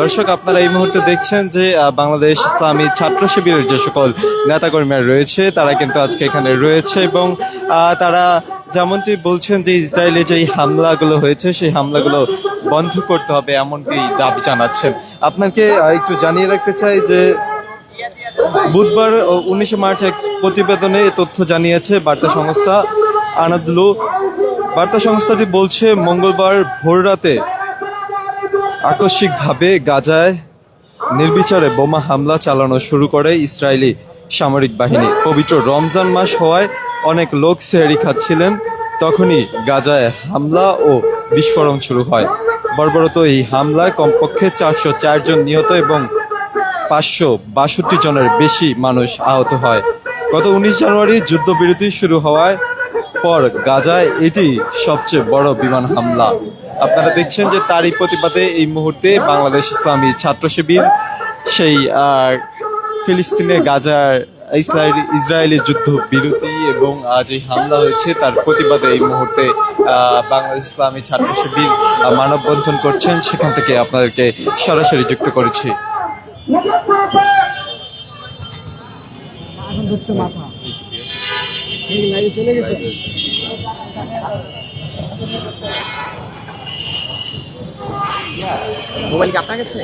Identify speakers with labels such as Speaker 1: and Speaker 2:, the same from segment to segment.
Speaker 1: দর্শক, আপনারা এই মুহূর্তে দেখছেন যে বাংলাদেশ ইসলামী ছাত্র শিবিরের যে সকল নেতাকর্মীরা রয়েছে, তারা কিন্তু আজকে এখানে রয়েছে এবং তারা যেমনটি বলছেন যে ইসরায়েলে যে হামলাগুলো হয়েছে, সেই হামলাগুলো বন্ধ করতে হবে এমনটি দাবি জানাচ্ছেন। আপনাকে একটু জানিয়ে রাখতে চাই যে, বুধবার উনিশে মার্চ এক প্রতিবেদনে তথ্য জানিয়েছে বার্তা সংস্থা আনাদলু। বার্তা সংস্থাটি বলছে, মঙ্গলবার ভোররাতে আকস্মিকভাবে গাজায় নির্বিচারে বোমা হামলা চালানো শুরু করে ইসরায়েলি সামরিক বাহিনী। পবিত্র রমজান মাস হওয়ায় অনেক লোক সেহরি খাচ্ছিলেন। তখনই গাজায় হামলা ও বিস্ফোরণ শুরু হয়। বর্বরত এই হামলায় কমপক্ষে চারশো চার জন নিহত এবং পাঁচশো বাষট্টি জনের বেশি মানুষ আহত হয়। গত উনিশ জানুয়ারি যুদ্ধবিরতি শুরু হওয়ার পর গাজায় এটি সবচেয়ে বড় বিমান হামলা। আপনারা দেখছেন যে তারই প্রতিবাদে এই মুহূর্তে বাংলাদেশ ইসলামী ছাত্র শিবির সেই আহ, ফিলিস্তিনে গাজার ইসরায়েল ইসরায়েলি যুদ্ধ বিরতি এবং এই হামলা হয়েছে তার প্রতিবাদে এই মুহূর্তে বাংলাদেশ ইসলামী ছাত্র শিবির মানববন্ধন করছেন। সেখান থেকে আপনাদেরকে সরাসরি যুক্ত করেছি।
Speaker 2: চলে গেছে?
Speaker 3: মোবাইল কি আপনার কাছে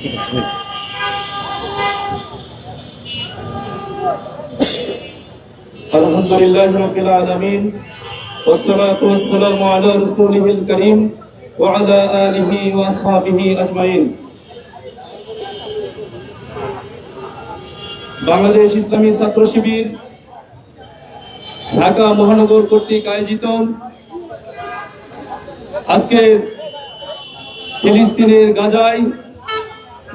Speaker 3: ঠিক আছে শুনুন।
Speaker 4: الحمد لله رب العالمين والصلاة والسلام على رسوله الكريم وعلى آله وأصحابه أجمعين বাংলাদেশ ইসলামী ছাত্র শিবির ঢাকা মহানগর কর্তৃক আয়োজিত আজকে ফিলিস্তিনের গাজায়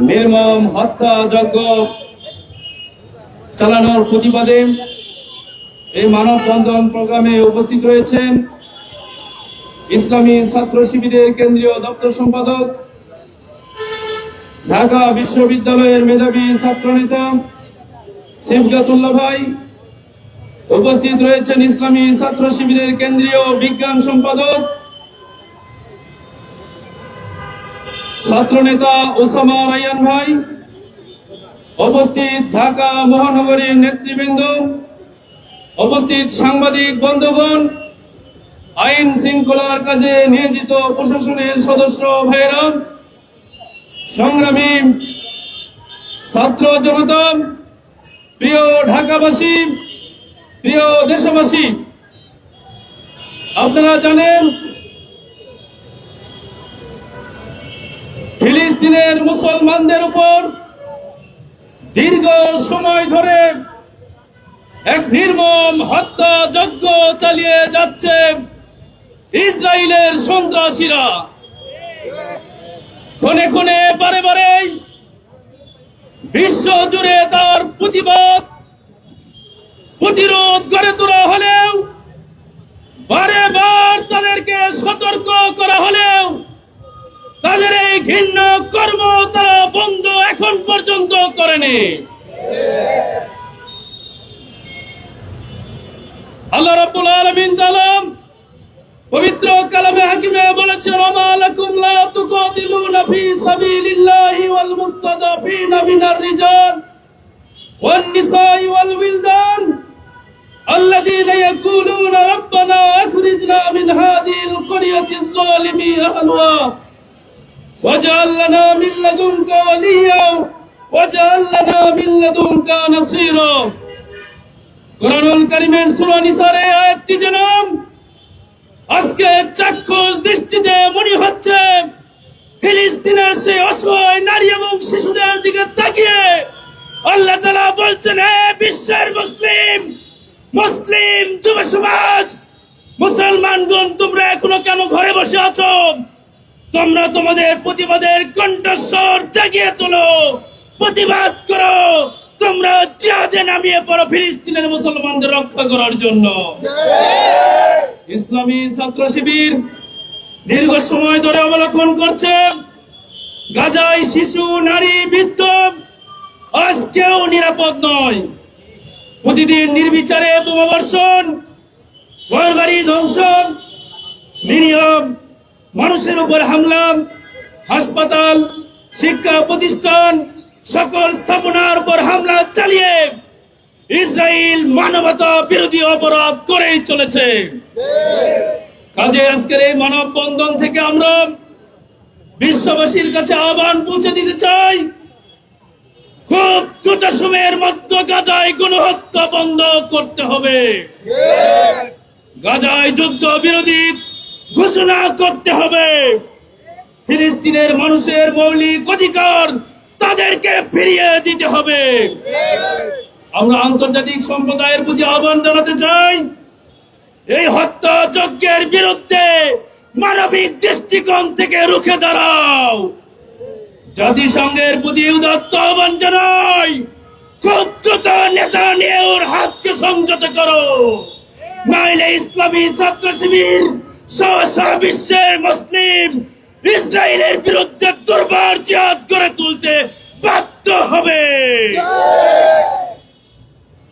Speaker 4: নির্মম হত্যা যজ্ঞ চালানোর প্রতিবাদে এই মানব মানববন্ধন প্রোগ্রামে উপস্থিত রয়েছেন ইসলামী ছাত্র শিবিরের কেন্দ্রীয় দপ্তর সম্পাদক, ঢাকা বিশ্ববিদ্যালয়ের মেধাবী ছাত্রনেতা সিফগাতুল্লাহ ভাই উপস্থিত রয়েছেন ইসলামী ছাত্র শিবিরের কেন্দ্রীয় বিজ্ঞান সম্পাদক ছাত্রনেতা ওসামা রায়ান ভাই, উপস্থিত ঢাকা মহানগরীর নেতৃবৃন্দ, উপস্থিত সাংবাদিক বন্ধুগণ, আইন শৃঙ্খলার কাজে নিয়োজিত প্রশাসনের সদস্য ভাইরা সংগ্রামী ছাত্র জনতা, প্রিয় ঢাকাবাসী প্রিয় দেশবাসী, আপনারা জানেন, ফিলিস্তিনের মুসলমানদের উপর দীর্ঘ সময় ধরে এক নির্মম হত্যা যজ্ঞ চালিয়ে যাচ্ছে ইসরায়েলের সন্ত্রাসীরা। ক্ষণে ক্ষণে বারে বারে বিশ্ব জুড়ে তার প্রতিবাদ প্রতিরোধ গড়ে তোলা হলেও, বারে বার তাদেরকে সতর্ক করা হলেও, তাদের এই ঘৃণ্য কর্ম তারা বন্ধ এখন পর্যন্ত করেনি। আল্লাহ রাব্বুল আলামিন পবিত্র কালামে হাকিমে বলেছেন লাকুম লা তুকাতিলুনা ফি সাবিলিল্লাহি ওয়াল মুস্তাদাফিনা মিনার রিজাল ওয়ান নিসাই ওয়াল উইলদান। الذين يقولون ربنا أخرجنا من هذه القرية الظالم أهلها واجعل لنا من لدنك وليا واجعل لنا من لدنك نصيرا কোরআনুল কারিমের সূরা নিসার এই আয়াতটি যেন আজকে চাক্ষুষ দৃষ্টিতে মনে হচ্ছে ফিলিস্তিনের সেই অসহায় নারী এবং শিশুদের দিকে তাকিয়ে আল্লাহ তাআলা বলছেন হে বিশ্বের মুসলিম মুসলিম যুব সমাজ মুসলমানগণ তোমরা এখনও কেন ঘরে বসে আছো? তোমরা তোমাদের প্রতিবাদের কণ্ঠস্বর জাগিয়ে তোলো। প্রতিবাদ করো। তোমরা জিহাদে নামিয়ে পড়ো ফিলিস্তিনের মুসলমানদের রক্ষা করার জন্য। ইসলামী ছাত্র শিবির দীর্ঘ সময় ধরে অবলোকন করছে। গাজায় শিশু, নারী, বৃদ্ধ আজ কেউ নিরাপদ নয়। প্রতিদিন নির্বিচারে বোমাবর্ষণ নিরীহ মানুষের উপর হামলা, হাসপাতাল, শিক্ষা প্রতিষ্ঠান, সকল স্থাপনার উপর হামলা চালিয়ে ইসরায়েল মানবতা বিরোধী অপরাধ করেই চলেছে। কাজে আজকের এই মানববন্ধন থেকে আমরা বিশ্ববাসীর কাছে আহ্বান পৌঁছে দিতে চাই। খুব সময়ের মধ্যে গাজায় গণহত্যা বন্ধ করতে হবে। গাজায় যুদ্ধ বিরোধী ঘোষণা করতে হবে। ফিলিস্তিনের মানুষের মৌলিক অধিকার তাদেরকে ফিরিয়ে দিতে হবে। আমরা আন্তর্জাতিক সম্প্রদায়ের প্রতি আহ্বান জানাতে চাই, এই হত্যা যজ্ঞের বিরুদ্ধে মানবিক দৃষ্টিকোণ থেকে রুখে দাঁড়াও। জাতিসংঘের প্রতি উদাত্ত আহ্বান জানাই খুব দ্রুত নেতা নিয়ে ওর হাতকে সংযত করো। নাইলে ইসলামী ছাত্র শিবির সারা বিশ্বের মুসলিম ইসরায়েলের বিরুদ্ধে দুর্বার জিহাদ করে তুলতে বাধ্য হবে।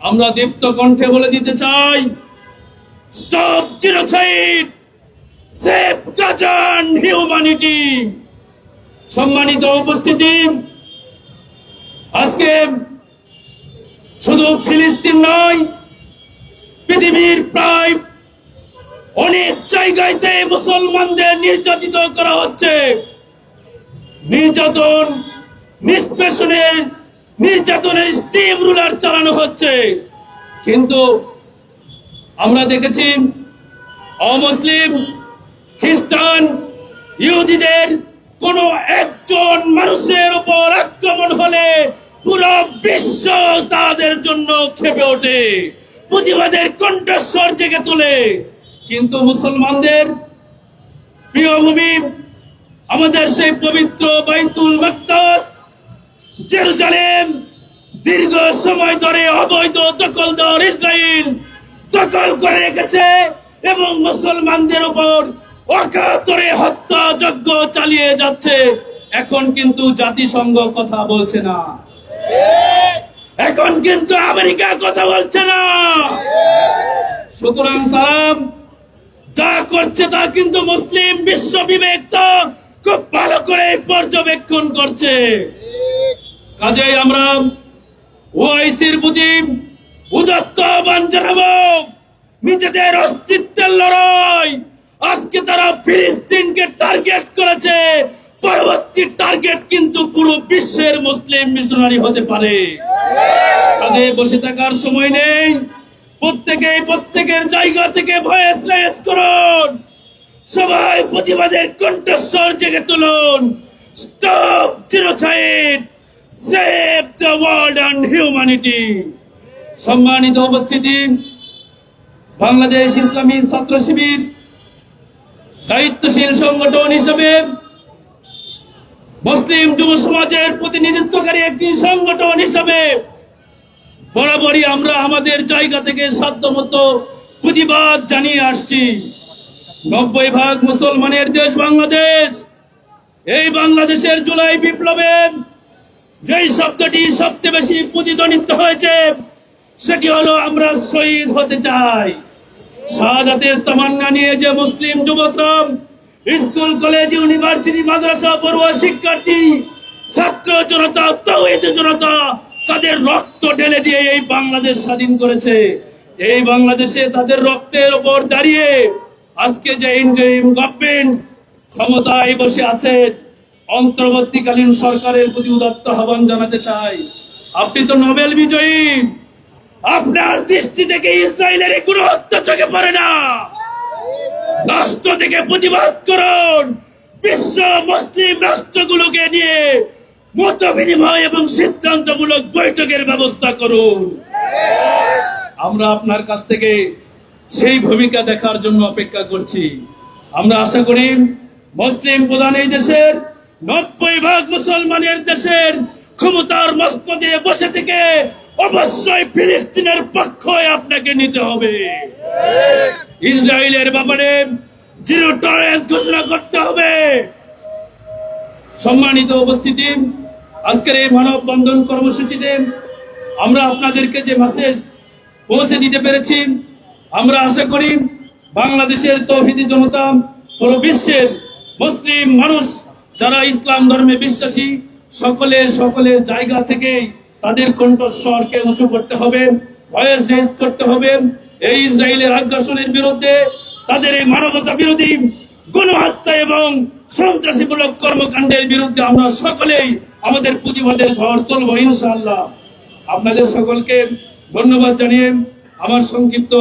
Speaker 4: আমরা দীপ্ত কণ্ঠে বলে দিতে চাই, stop genocide, save Gazan humanity. সম্মানিত উপস্থিতি, আজকে শুধু ফিলিস্তিন নয়, পৃথিবীর প্রায় অনেক জায়গাতে মুসলমানদের নির্যাতিত করা হচ্ছে। নির্যাতন নিষ্পেষণের নির্যাতনের স্টিম রুলার চালানো হচ্ছে। কিন্তু আমরা দেখেছি অমুসলিম, খ্রিস্টান, ইহুদিদের কোন একজন মানুষের উপর আক্রমণ হলে পুরো বিশ্ব তাদের জন্য খেপে ওঠে। প্রতিবাদের কণ্ঠস্বর জেগে তোলে। কিন্তু মুসলমানদের প্রিয় ভূমি আমাদের সেই পবিত্র বাইতুল মাকদাস, জেরুজালেম দীর্ঘ সময় ধরে অবৈধ দখলদার ইসরায়েল দখল করে রেখেছে এবং মুসলমানদের উপর অকাতরে হত্যা যজ্ঞ চালিয়ে যাচ্ছে। এখন কিন্তু জাতিসংঘ কথা বলছে না। এখন কিন্তু আমেরিকা কথা বলছে না। সুতরাং তারা যা করছে তা কিন্তু মুসলিম বিশ্ব বিবেক তো খুব ভালো করে পর্যবেক্ষণ করছে। কাজেই আমরা ওআইসির প্রতি উদাত্ত আহ্বান জানাব, নিজেদের অস্তিত্বের লড়াই। আজকে তারা ফিলিস্তিনকে টার্গেট করেছে, পরবর্তী টার্গেট কিন্তু পুরো বিশ্বের মুসলিম মিশনারি হতে পারে। কাজে বসে থাকার সময় নেই। প্রত্যেকে প্রত্যেকের জায়গা থেকে ভয়েস রেস করুন। সবাই প্রতিবাদের কণ্ঠস্বর জেগে তুলুন। Stop genocide save the world and humanity সম্মানিত উপস্থিতি, বাংলাদেশ ইসলামী ছাত্র শিবির দায়িত্বশীল সংগঠন হিসেবে মুসলিম যুব সমাজের প্রতিনিধিত্বকারী একটি সংগঠন হিসেবে বরাবরই আমরা আমাদের জায়গা থেকে সাধ্যমতো প্রতিবাদ জানিয়ে আসছি। নব্বই ভাগ মুসলমানের দেশ বাংলাদেশ। এই বাংলাদেশের জুলাই বিপ্লবের যেই শব্দটি সবচেয়ে বেশি প্রতিধ্বনিত হয়েছে, সেটি হলো আমরা শহীদ হতে চাই। শাহাদাতের তামান্না নিয়ে যে মুসলিম যুবকরা স্কুল, কলেজ, ইউনিভার্সিটি, মাদ্রাসা, পড়ুয়া শিক্ষার্থী, ছাত্র জনতা, তৌহিদ জনতা, তাদের রক্ত ঢেলে দিয়ে এই বাংলাদেশ স্বাধীন করেছে। এই বাংলাদেশে তাদের রক্তের ওপর দাঁড়িয়ে আজকে যে ইন্টারিম গভর্নমেন্ট ক্ষমতায় বসে আছে, অন্তর্বর্তীকালীন সরকারের প্রতি উদাত্ত আহ্বান জানাতে চাই। আপনি তো নোবেল বিজয়ী। আপনার দৃষ্টি থেকে ইসরায়েলের কোনো হত্যা চোখে পড়ে না। রাষ্ট্র থেকে প্রতিবাদ করুন। বিশ্ব মুসলিম রাষ্ট্রগুলোকে নিয়ে মত বিনিময় এবং সিদ্ধান্তমূলক বৈঠকের ব্যবস্থা করুন। আমরা আপনার কাছ থেকে সেই ভূমিকা দেখার জন্য অপেক্ষা করছি। আমরা আশা করি মুসলিম প্রধান এই দেশের নব্বই ভাগ মুসলমানের দেশের ক্ষমতার মস্তদে বসে থেকে অবশ্যই ফিলিস্তিনের পক্ষ আপনাকে নিতে হবে। ইসরায়েলের ব্যাপারে জিরো টলারেন্স ঘোষণা করতে হবে। সম্মানিত উপস্থিতি, আজকের এই মানববন্ধন কর্মসূচিতে আমরা আপনাদেরকে যে মেসেজ পৌঁছে দিতে পেরেছি, আমরা আশা করি বাংলাদেশের তৌহিদি জনতা, পুরো বিশ্বের মুসলিম মানুষ যারা ইসলাম ধর্মে বিশ্বাসী, সকলে সকলের জায়গা থেকে তাদের কণ্ঠস্বরকে উঁচু করতে হবে ভয়েস রেজ করতে হবে। এই ইসরায়েলের আগ্রাসনের বিরুদ্ধে তাদের এই মানবতা বিরোধী গণহত্যা এবং সন্ত্রাসীমূলক কর্মকাণ্ডের বিরুদ্ধে আমরা সকলেই আমাদের প্রতিবাদের ঝড় তুলব, ইনশাআল্লাহ। আপনাদের সকলকে ধন্যবাদ জানিয়ে আমার সংক্ষিপ্ত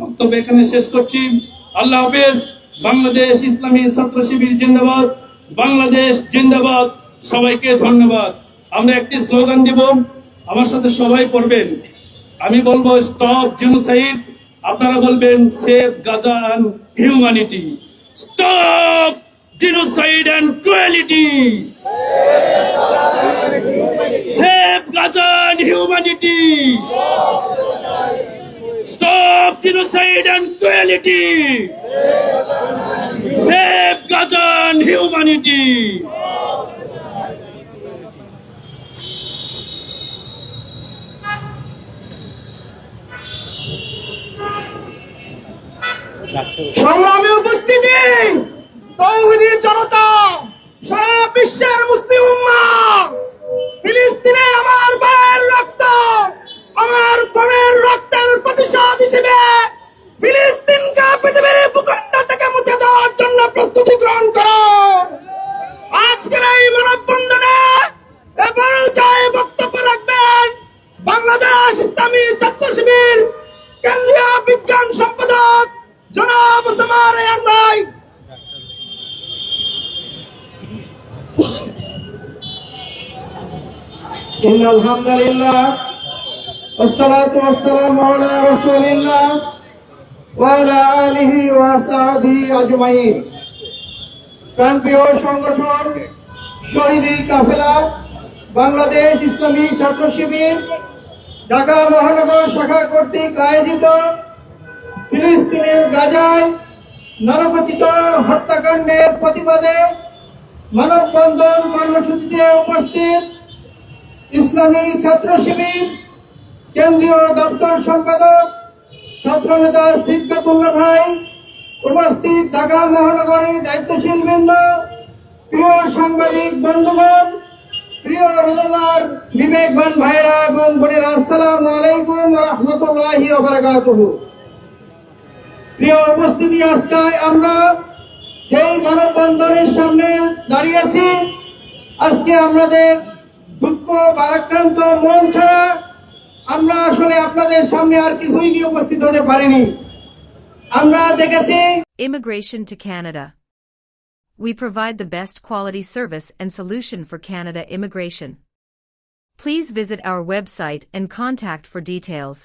Speaker 4: বক্তব্য এখানে শেষ করছি। আল্লাহ হাফেজ, বাংলাদেশ ইসলামী ছাত্র শিবির জিন্দাবাদ, বাংলাদেশ জিন্দাবাদ, সবাইকে ধন্যবাদ। আমরা একটি স্লোগান দিব, আমার সাথে সবাই পড়বেন। আমি বলব, স্টপ জেনোসাইড। আপনারা বলবেন save Gaza and humanity stop genocide and cruelty save Gaza and humanity Stop genocide and cruelty! Save Gaza and humanity!
Speaker 2: সংগ্রামী উপস্থিতি জনতা الحمد لله والصلاة والسلام على رسول الله وعلى آله وصحبه أجمعين প্রাণপ্রিয় সংগঠন শহীদি কাফেলা বাংলাদেশ ইসলামী ছাত্র শিবির ঢাকা মহানগর শাখা কর্তৃক আয়োজিত ফিলিস্তিনের গাজায় নরকচিত হত্যাকাণ্ডের প্রতিবাদে মানববন্ধন কর্মসূচিতে উপস্থিত ইসলামী ছাত্র শিবির কেন্দ্রীয় দপ্তর সম্পাদক ছাত্রনেতা সিদ্ধাতুল্লাহ ভাই, উপস্থিত ঢাকা মহানগরী দায়িত্বশীল বৃন্দ, প্রিয় সাংবাদিক বন্ধুগণ, প্রিয় রোজাদার বিবেকবান ভাইরা এবং বোনেরা, আসসালামু আলাইকুম রহমতুল্লাহি প্রিয় উপস্থিতি, আজকে আমরা যেই মানববন্ধনের সামনে দাঁড়িয়েছি আজকে আমাদের দুঃখ বারাক্রান্ত মন ছাড়া আমরা আসলে আপনাদের সামনে আর কিছুই নিয়ে উপস্থিত হতে পারিনি আমরা দেখেছি
Speaker 5: Immigration to Canada. We provide the best quality service and solution for Canada immigration. Please visit our website and contact for details.